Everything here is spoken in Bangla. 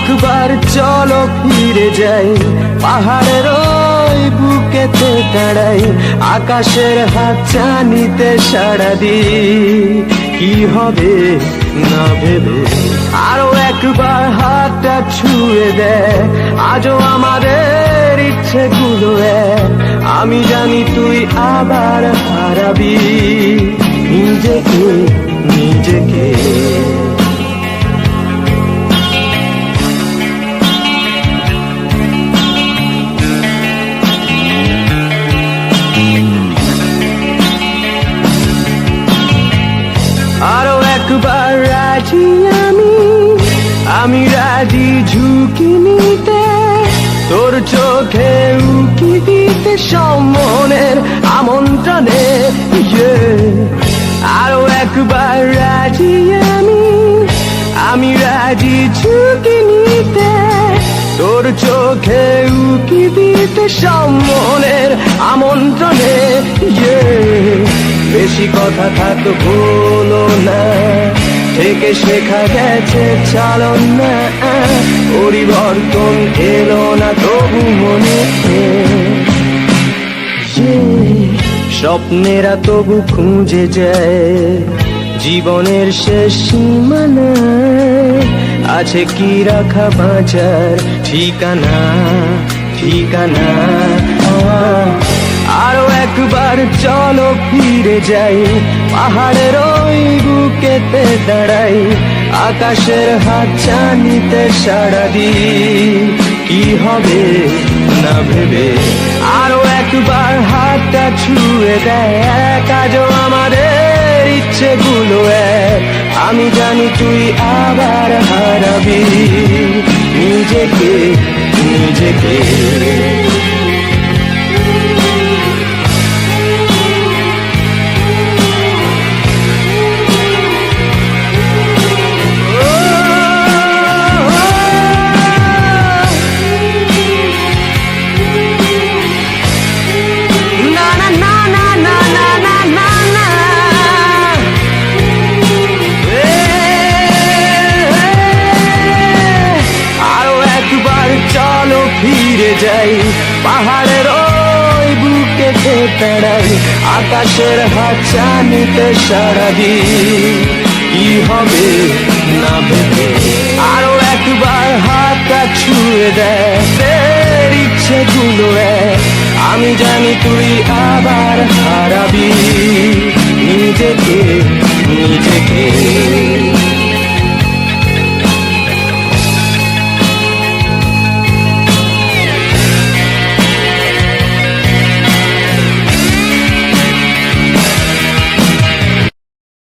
একবার চলো ফিরে যাই, পাহাড়ের ওই বুকেতে দাঁড়াই আকাশের হাত চানিতে সাড়া দি কি হবে না ভেবে আরও একবার হাতটা ছুঁয়ে দেয়, আজও আমাদের ইচ্ছে গুলো আমি জানি তুই আবার হারাবি। একবার রাজি আমি আমি রাজি ঝুঁকি নিতে, তোর চোখে উকি দিতে সম্মনের আমন্ত্রণে Yeah. আরও একবার রাজি আমি আমি রাজি ঝুঁকি নিতে, তোর চোখে উকি দিতে সম্মনের আমন্ত্রণে Yeah. বেশি কথা থাক বলো না। থেকে শেখা গেছে, চালন না। পরিবর্তন এলো না, তবু মনে স্বপ্নেরা তবু খুঁজে যায়, জীবনের শেষ সীমানা আছে কি রাখা বাঁচার ঠিকানা ঠিকানা? আরও একবার চলো ফিরে যাই। পাহাড়ের ওই বুকেতে দাঁড়াই। আকাশের হাত চানিতে সাড়া দি কি হবে না ভেবে? আরও একবার হাতটা ছুঁয়ে দেয়। কাজও আমাদের ইচ্ছেগুলো এক। আমি জানি তুই আবার হারাবি। নিজেকে নিজেকে। যাই, পাহাড়ের ওই বুকেতে বেড়াই আকাশের হাত চানিতে সারা কি হবে না ভেবে আরও একবার হাতটা ছুঁয়ে দেয়, ফের ইচ্ছেগুলো এক আমি জানি তুই আবার হারাবি।